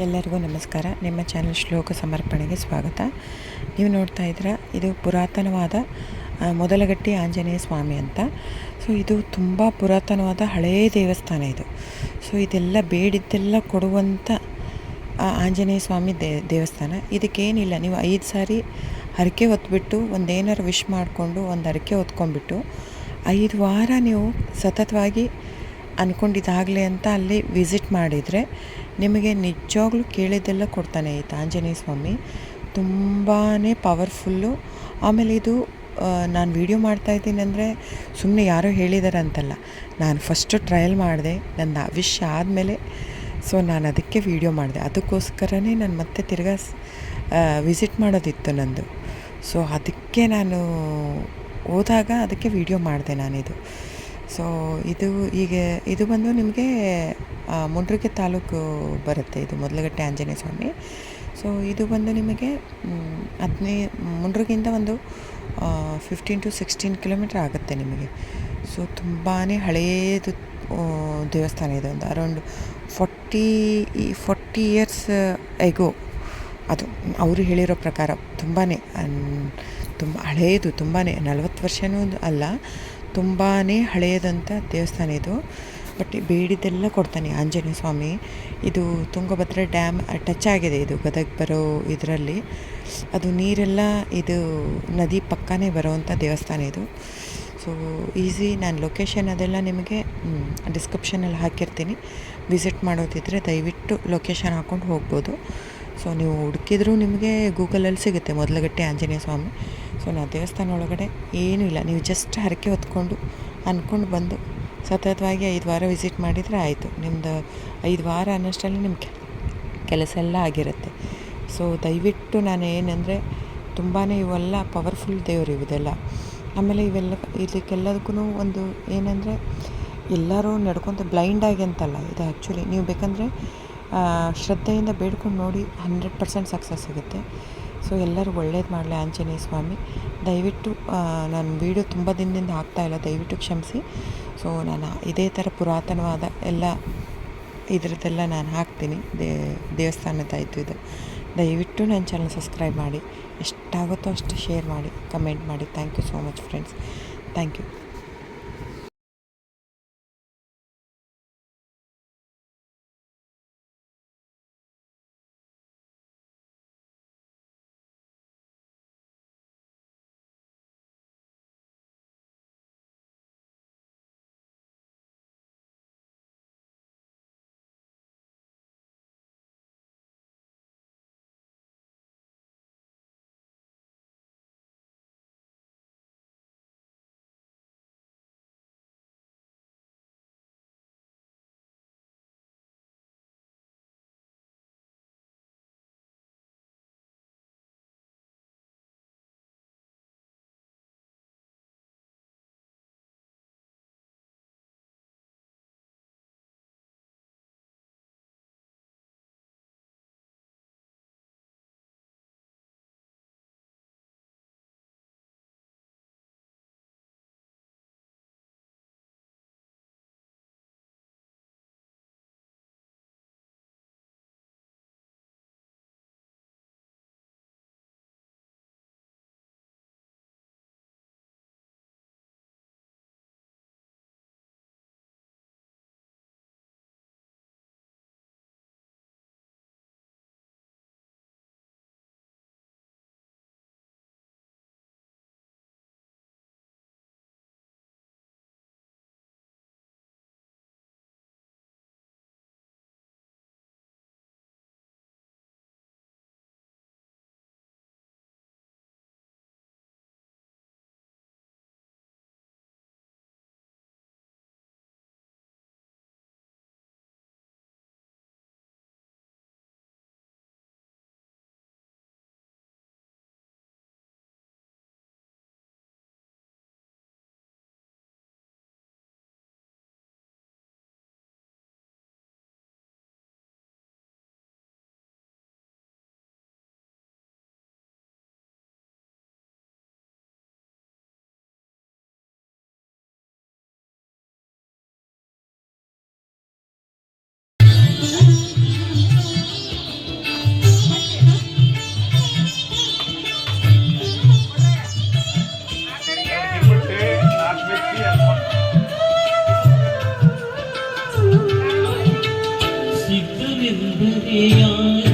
ಎಲ್ಲರಿಗೂ ನಮಸ್ಕಾರ. ನಿಮ್ಮ ಚಾನಲ್ ಶ್ಲೋಕ ಸಮರ್ಪಣೆಗೆ ಸ್ವಾಗತ. ನೀವು ನೋಡ್ತಾ ಇದ್ದೀರಾ, ಇದು ಪುರಾತನವಾದ ಮೊದಲಗಟ್ಟಿ ಆಂಜನೇಯ ಸ್ವಾಮಿ ಅಂತ. ಸೊ, ಇದು ತುಂಬ ಪುರಾತನವಾದ ಹಳೆಯ ದೇವಸ್ಥಾನ ಇದು. ಸೊ, ಇದೆಲ್ಲ ಬೇಡಿದ್ದೆಲ್ಲ ಕೊಡುವಂಥ ಆಂಜನೇಯ ಸ್ವಾಮಿ ದೇ, ದೇವಸ್ಥಾನ. ಇದಕ್ಕೇನಿಲ್ಲ, ನೀವು ಐದು ಸಾರಿ ಹರಕೆ ಹೊತ್ಬಿಟ್ಟು, ಒಂದೇನಾರು ವಿಶ್ ಮಾಡಿಕೊಂಡು, ಒಂದು ಹರಕೆ ಹೊತ್ಕೊಂಡ್ಬಿಟ್ಟು, ಐದು ವಾರ ನೀವು ಸತತವಾಗಿ ಅಂದ್ಕೊಂಡಿದ್ದಾಗಲಿ ಅಂತ ಅಲ್ಲಿ ವಿಸಿಟ್ ಮಾಡಿದರೆ ನಿಮಗೆ ನಿಜವಾಗ್ಲೂ ಕೇಳಿದ್ದೆಲ್ಲ ಕೊಡ್ತಾನೆ ಆಯ್ತು ಆಂಜನೇಯ ಸ್ವಾಮಿ. ತುಂಬಾ ಪವರ್ಫುಲ್ಲು ಆಮೇಲೆ ಇದು ನಾನು ವೀಡಿಯೋ ಮಾಡ್ತಾ ಇದ್ದೀನಿ ಅಂದರೆ ಸುಮ್ಮನೆ ಯಾರೋ ಹೇಳಿದ್ದಾರೆ ಅಂತಲ್ಲ. ನಾನು ಫಸ್ಟು ಟ್ರಯಲ್ ಮಾಡಿದೆ ನನ್ನ ವಿಶ್ ಆದಮೇಲೆ ಸೊ ನಾನು ಅದಕ್ಕೆ ವೀಡಿಯೋ ಮಾಡಿದೆ. ಅದಕ್ಕೋಸ್ಕರನೇ ನಾನು ಮತ್ತೆ ತಿರ್ಗಾ ವಿಸಿಟ್ ಮಾಡೋದಿತ್ತು ನಂದು. ಸೊ ಅದಕ್ಕೆ ನಾನು ಹೋದಾಗ ಅದಕ್ಕೆ ವೀಡಿಯೋ ಮಾಡಿದೆ ನಾನಿದು. ಸೊ ಇದು ಈಗ ಇದು ಬಂದು ನಿಮಗೆ ಮುಂಡ್ರಿಕೆ ತಾಲೂಕು ಬರುತ್ತೆ. ಇದು ಮೊದಲಗಟ್ಟೆ ಆಂಜನೇಯ ಸ್ವಾಮಿ. ಸೊ ಇದು ಬಂದು ನಿಮಗೆ ಹದಿನೈ ಮುಂಡ್ರಿಗಿಂದ ಒಂದು ಫಿಫ್ಟೀನ್ ಟು ಸಿಕ್ಸ್ಟೀನ್ ಕಿಲೋಮೀಟ್ರ್ ಆಗುತ್ತೆ ನಿಮಗೆ. ಸೊ ತುಂಬಾ ಹಳೆಯದು ದೇವಸ್ಥಾನ ಇದೆ. ಒಂದು around forty, forty years ago ಅದು ಅವರು ಹೇಳಿರೋ ಪ್ರಕಾರ ತುಂಬಾ ತುಂಬ ಹಳೆಯದು ತುಂಬಾ ನಲವತ್ತು ವರ್ಷವೂ ಅಲ್ಲ. ತುಂಬಾ ಹಳೆಯದಂಥ ದೇವಸ್ಥಾನ ಇದು. ಬಟ್ ಬೇಡಿದ್ದೆಲ್ಲ ಕೊಡ್ತಾನೆ ಆಂಜನೇಯ ಸ್ವಾಮಿ. ಇದು ತುಂಗಭದ್ರಾ ಡ್ಯಾಮ್ ಟಚ್ ಆಗಿದೆ ಇದು ಗದಗ ಬರೋ ಇದರಲ್ಲಿ. ಅದು ನೀರೆಲ್ಲ ಇದು ನದಿ ಪಕ್ಕನೇ ಬರೋವಂಥ ದೇವಸ್ಥಾನ ಇದು. ಸೊ ಈಸಿ ನಾನು ಲೊಕೇಶನ್ ಅದೆಲ್ಲ ನಿಮಗೆ ಡಿಸ್ಕ್ರಿಪ್ಷನಲ್ಲಿ ಹಾಕಿರ್ತೀನಿ. ವಿಸಿಟ್ ಮಾಡೋದಿದ್ದರೆ ದಯವಿಟ್ಟು ಲೊಕೇಶನ್ ಹಾಕ್ಕೊಂಡು ಹೋಗ್ಬೋದು. ಸೊ ನೀವು ಹುಡುಕಿದ್ರೂ ನಿಮಗೆ ಗೂಗಲಲ್ಲಿ ಸಿಗುತ್ತೆ ಮೊದಲಗಟ್ಟೆ ಆಂಜನೇಯ ಸ್ವಾಮಿ. ಸೊ ನಾ ದೇವಸ್ಥಾನ ಒಳಗಡೆ ಏನೂ ಇಲ್ಲ. ನೀವು ಜಸ್ಟ್ ಹರಕೆ ಹೊತ್ಕೊಂಡು ಅಂದ್ಕೊಂಡು ಬಂದು ಸತತವಾಗಿ ಐದು ವಾರ ವಿಸಿಟ್ ಮಾಡಿದರೆ ಆಯಿತು. ನಿಮ್ಮದು ಐದು ವಾರ ಅನ್ನೋಷ್ಟರಲ್ಲಿ ನಿಮ್ಮ ಕೆಲಸ ಎಲ್ಲ ಆಗಿರುತ್ತೆ. ಸೊ ದಯವಿಟ್ಟು ನಾನು ಏನಂದರೆ ತುಂಬಾ ಇವೆಲ್ಲ ಪವರ್ಫುಲ್ ದೇವರು ಇವುದೆಲ್ಲ. ಆಮೇಲೆ ಇವೆಲ್ಲ ಇದಕ್ಕೆಲ್ಲದಕ್ಕೂ ಒಂದು ಏನಂದರೆ ಎಲ್ಲರೂ ನಡ್ಕೊತ ಬ್ಲೈಂಡಾಗಿ ಅಂತಲ್ಲ ಇದು ಆ್ಯಕ್ಚುಲಿ ನೀವು ಬೇಕಂದರೆ ಶ್ರದ್ಧೆಯಿಂದ ಬೇಡ್ಕೊಂಡು ನೋಡಿ ಹಂಡ್ರೆಡ್ ಪರ್ಸೆಂಟ್ ಸಕ್ಸಸ್ ಸಿಗುತ್ತೆ ಸೊ ಎಲ್ಲರೂ ಒಳ್ಳೇದು ಮಾಡಲಿ ಆಂಜನೇಯ ಸ್ವಾಮಿ. ದಯವಿಟ್ಟು ನಾನು ವೀಡಿಯೋ ತುಂಬ ದಿನದಿಂದ ಹಾಕ್ತಾ ಇಲ್ಲ, ದಯವಿಟ್ಟು ಕ್ಷಮಿಸಿ. ಸೊ ನಾನು ಇದೇ ಥರ ಪುರಾತನವಾದ ಎಲ್ಲ ಇದರದ್ದೆಲ್ಲ ನಾನು ಹಾಕ್ತೀನಿ. ದೇ ದೇವಸ್ಥಾನದಾಯಿತು ಇದು. ದಯವಿಟ್ಟು ನನ್ನ ಚಾನಲ್ ಸಬ್ಸ್ಕ್ರೈಬ್ ಮಾಡಿ. ಎಷ್ಟಾಗುತ್ತೋ ಅಷ್ಟು ಶೇರ್ ಮಾಡಿ ಕಮೆಂಟ್ ಮಾಡಿ. Thank you so much friends thank you Yeah.